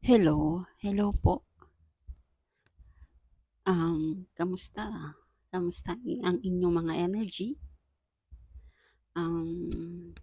Hello, hello po. Um, kamusta? Kamusta ang inyong mga energy? Um,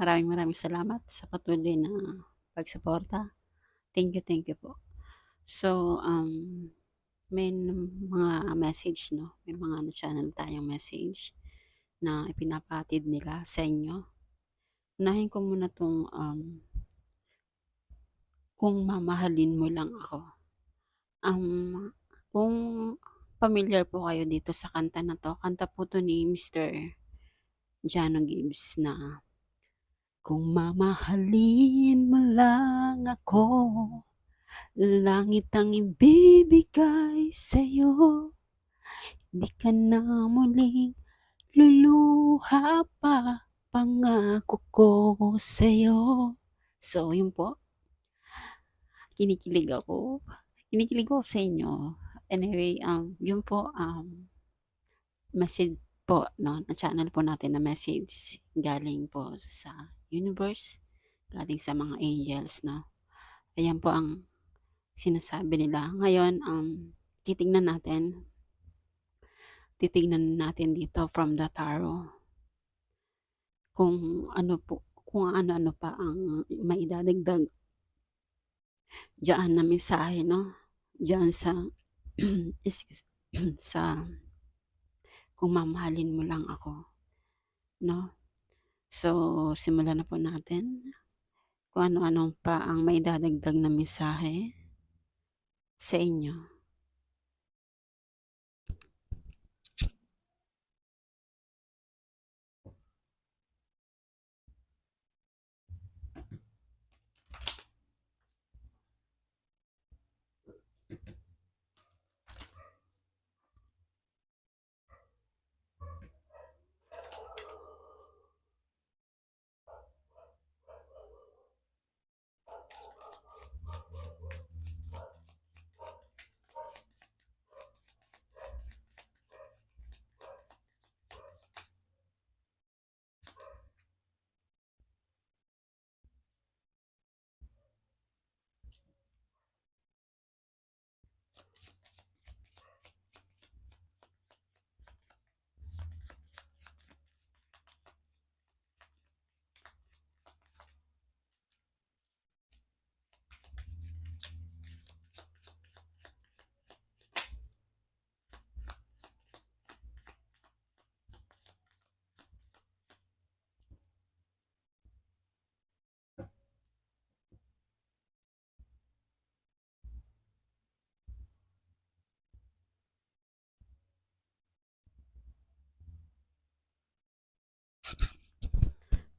maraming maraming salamat sa patuloy na pagsuporta. Thank you, thank you po. So, um, may mga message, no? May mga ano, channel tayong message na ipinapatid nila sa inyo. Unahin ko muna tong um, kung mamahalin mo lang ako. Um, kung familiar po kayo dito sa kanta na to, kanta po to ni Mr. Jano Gibbs na Kung mamahalin mo lang ako, langit ang ibibigay sa'yo. Di ka na muling luluha pa, pangako ko sa'yo. So, yun po. Kinikilig ako. Kinikilig ako sa inyo. Anyway, um, yun po, um, message po, no, na channel po natin na message galing po sa universe, galing sa mga angels, no. Ayan po ang sinasabi nila. Ngayon, um, titignan natin, titignan natin dito from the tarot kung ano po, kung ano-ano pa ang maidadagdag diyan na mensahe, no, diyan sa sa kung mamahalin mo lang ako, no. So, simulan na po natin kung ano-ano pa ang maidadagdag na mensahe sa inyo.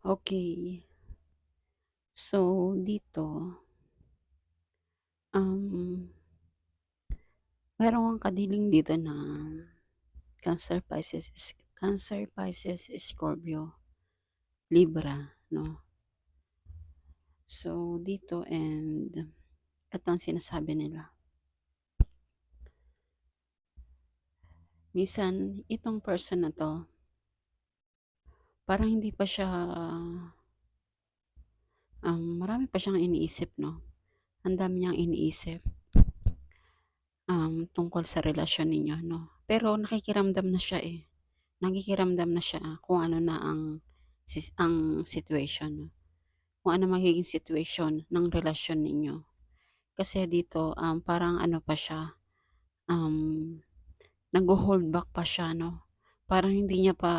Okay. So, dito um, meron kang kadiling dito na Cancer, Pisces, Cancer, Pisces, Scorpio, Libra, no? So, dito and ito ang sinasabi nila. Minsan, itong person na to, parang hindi pa siya um, marami pa siyang iniisip, no? Ang dami niyang iniisip um, tungkol sa relasyon ninyo, no? Pero nakikiramdam na siya eh. Nakikiramdam na siya kung ano na ang ang situation, no? Kung ano magiging situation ng relasyon ninyo. Kasi dito um, parang ano pa siya um, nag-hold back pa siya, no? Parang hindi niya pa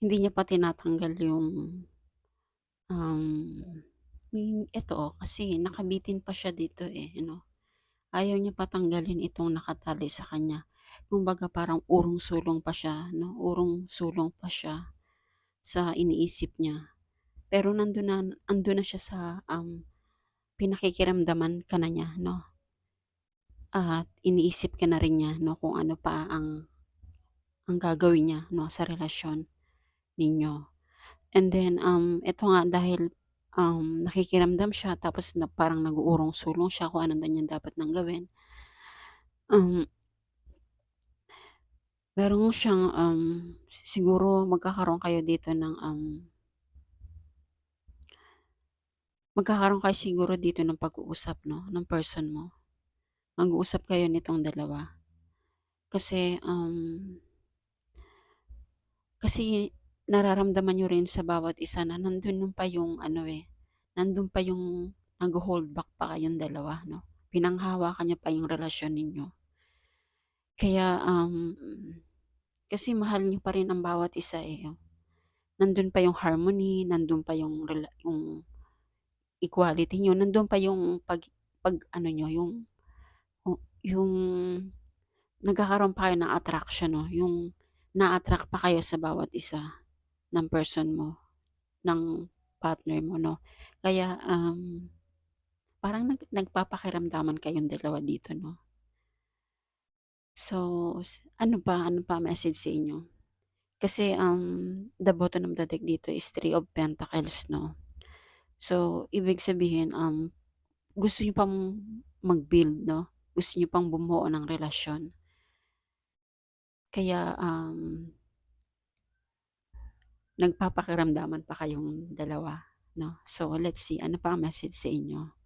hindi niya pa tinatanggal yung um, ito oh, kasi nakabitin pa siya dito eh, you know. Ayaw niya patanggalin itong nakatali sa kanya. Kumbaga parang urong-sulong pa siya, no? Urong-sulong pa siya sa iniisip niya. Pero nandun na, andun na siya sa um, pinakikiramdaman ka na niya, no? At iniisip ka na rin niya, no? Kung ano pa ang ang gagawin niya, no? Sa relasyon ninyo. And then, um, ito nga dahil um, nakikiramdam siya tapos na parang nag-uurong-sulong siya kung ano na niya dapat nang gawin. Um, meron siyang um, siguro magkakaroon kayo dito ng um, Magkakaroon kayo siguro dito ng pag-uusap 'no, ng person mo. Mag-uusap kayo nitong dalawa. Kasi, um kasi nararamdaman niyo rin sa bawat isa na nandun pa yung ano, eh, nandun pa yung nagho-hold back pa kayong dalawa 'no, pinanghahawakan niyo pa yung relasyon ninyo. Kaya, um, kasi mahal niyo pa rin ang bawat isa, eh, oh. Nandun pa yung harmony, nandun pa yung yung equality niyo, nandun pa yung pag pag-ano niyo, yung hu yung nagkakaroon pa kayo ng attraction 'no, yung na-attract pa kayo sa bawat isa ng person mo, ng partner mo 'no. Kaya, um, parang nag nagpapakiramdaman kayong dalawa dito 'no. So, ano pa, ano pa message sa inyo? Kasi, um, the bottom of the deck dito is Three of Pentacles 'no. So, ibig sabihin, um, gusto niyo pang mag-build 'no, gusto niyo pang bumuo ng relasyon. Kaya, um nagpapakiramdaman pa kayong dalawa 'no. So, let's see ano pa ang message sa inyo?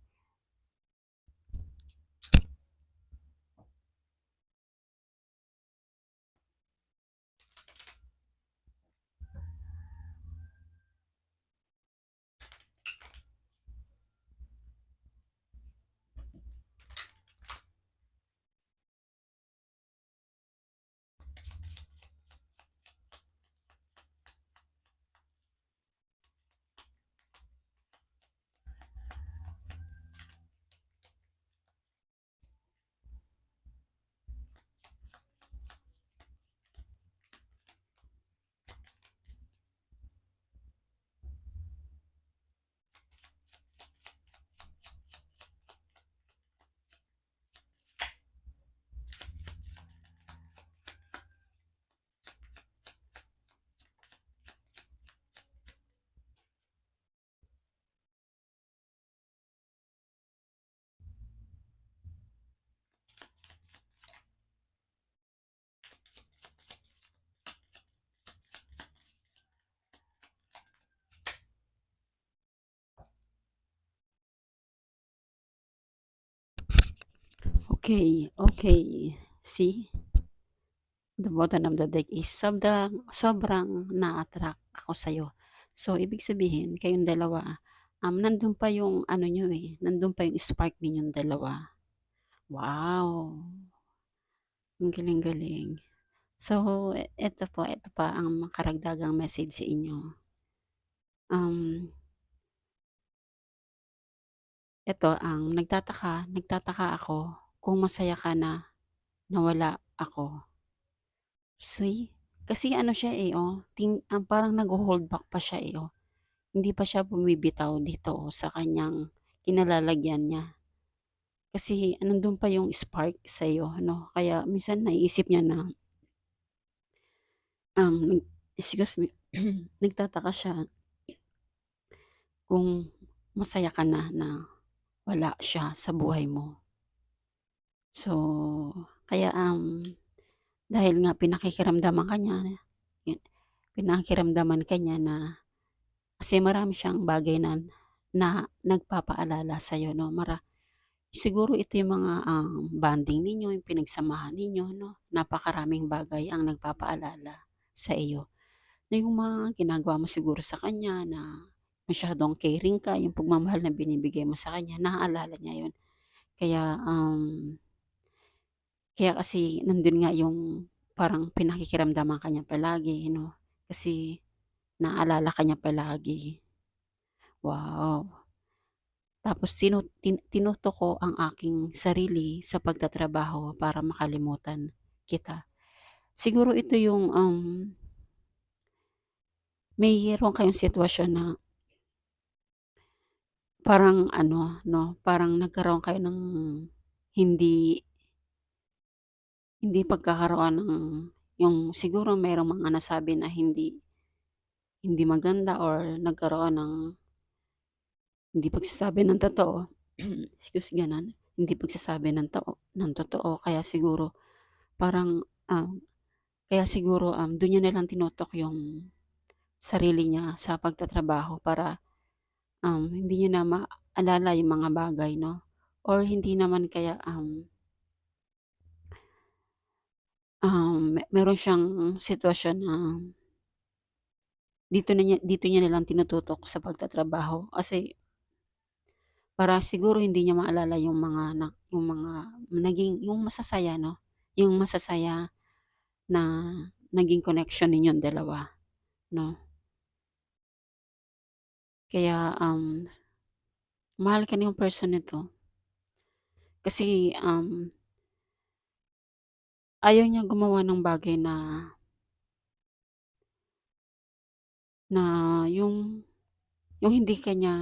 Okey, okey. See? The bottom of the deck is sobrang sobrang na-attract ako sa'yo. So, ibig sabihin kayong dalawa, um, nandun pa yung ano niyo, eh, nandun pa yung spark ninyong dalawa. Wow! Ang galing-galing. So, eto po, eto pa ang karagdagang message sa inyo. Um Eto ang nagtataka nagtataka ako kung masaya ka na, na wala ako. See? Kasi ano siya, eh, oh, tin ang parang nagho-hold back pa siya, eh, oh. Hindi pa siya bumibitaw dito, oh, sa kanyang kinalalagyan niya. Kasi nandun pa yung spark sa'yo 'no, kaya minsan naiisip niya na um, excuse me, nagtataka siya kung masaya ka na, na wala siya sa buhay mo. So, kaya, um, dahil nga pinakikiramdaman ka niya, yu pinakiramdaman ka niya na kasi marami siyang bagay na na nagpapaalala sa'yo 'no, mara siguro ito yung mga, um, bonding ninyo, yung pinagsamahan ninyo 'no, napakaraming bagay ang nagpapaalala sa iyo, na yung mga ginagawa mo siguro sa kanya na masyadong caring ka, yung pagmamahal na binibigay mo sa kanya naaalala niya yun. Kaya, um kaya kasi nandun nga yung parang pinakikiramdaman ka niya palagi 'no, kasi naalala ka niya palagi. Wow! Tapos tinu tin tinutok ko ang aking sarili sa pagtatrabaho para makalimutan kita. Siguro ito yung, um mayroon kayong sitwasyon na parang ano 'no, parang nagkaroon kayo ng hindi hindi pagkakaroon ng yung siguro merong mga nasabi na hindi hindi maganda or nagkaroon ng hindi pagsasabi ng totoo, excuse, gano'n. Hindi pagsasabi ng too ng totoo. Kaya siguro parang, um, kaya siguro, um, dun niya nalang tinutok yung sarili niya sa pagtatrabaho para, um, hindi niya na ma alala yung mga bagay 'no, or hindi naman kaya, um um, me meron siyang sitwasyon na dito na niya dito niya nalang tinututok sa pagtatrabaho kasi para siguro hindi niya maalala yung mga na yung mga naging yung masasaya 'no, yung masasaya na naging connection ninyong dalawa 'no. Kaya, um, mahal ka niyang person na 'to. Kasi, um ayaw niya gumawa ng bagay na na yung yung hindi ka niya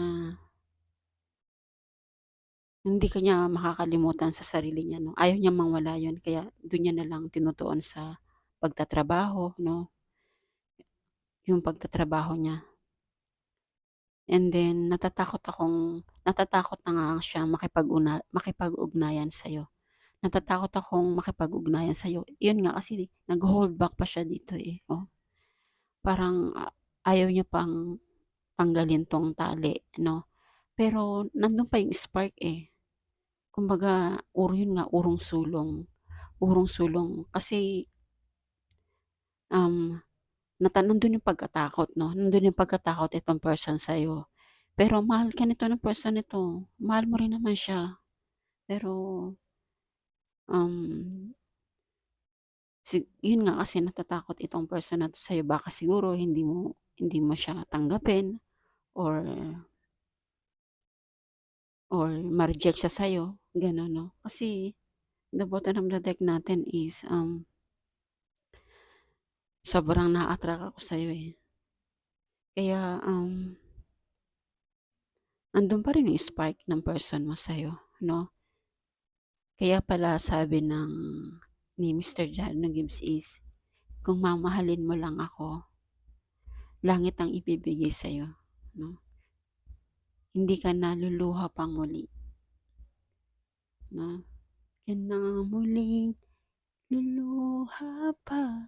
hindi ka niya makakalimutan sa sarili niya 'no, ayaw niyang mawala yun kaya dun niya nalang tinutuon sa pagtatrabaho 'no. Yung pagtatrabaho niya. And then natatakot akong natatakot na nga siya makipag-una makipag-ugnayan sa'yo. Natatakot akong makipag-ugnayan sa'yo, yun nga kasi nagho-hold back pa siya dito, eh, oh. Parang, ah, ayaw niya pang tanggalin 'tong tali 'no, pero nandun pa yung spark, eh. Kumbaga uro yun nga urong-sulong, urong-sulong kasi um, nata nandun yung pagkatakot 'no, nandun yung pagkatakot itong person sa'yo. Pero mahal ka nito ng person na 'to, mahal mo rin naman siya. Pero um si yun nga kasi natatakot itong person na 'to sa'yo baka siguro hindi mo hindi mo siya tanggapin or or ma-reject siya sa'yo, gano'n 'no. Kasi the bottom of the deck natin is, um sobrang na-a-attract ako sa'yo, eh. Kaya, um andun pa rin yung spark ng person mo sa'yo 'no. Kaya pala sabi ng ni Mister Jano Gibbs is, "Kung mamahalin mo lang ako, langit ang ibibigay sa'yo," 'no. Hindi ka na luluha pang muli. 'No, ka na muling luluha pa,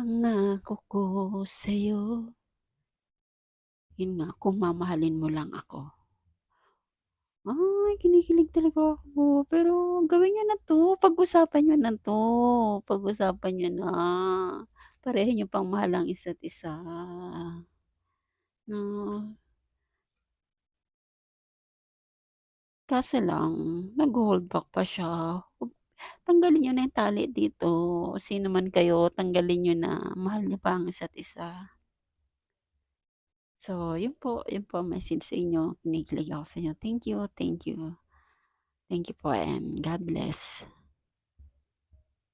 pangako ko sa'yo. Yun nga, kung mamahalin mo lang ako. Ay, kinikilig talaga ako, pero gawin niyo na 'to, pag-usapan niyo na 'to, pag-usapan niyo na. Pareho niyo pang mahal ang isa't isa. 'No. Kaso lang nagho-hold back pa siya, tanggalin niyo na yung tali dito, sino man kayo tanggalin niyo na, mahal niyo pa ang isa't isa. So, yun po, yun po ang message sa inyo, kinikilig ako sa inyo. Thank you, thank you. Thank you po and God bless.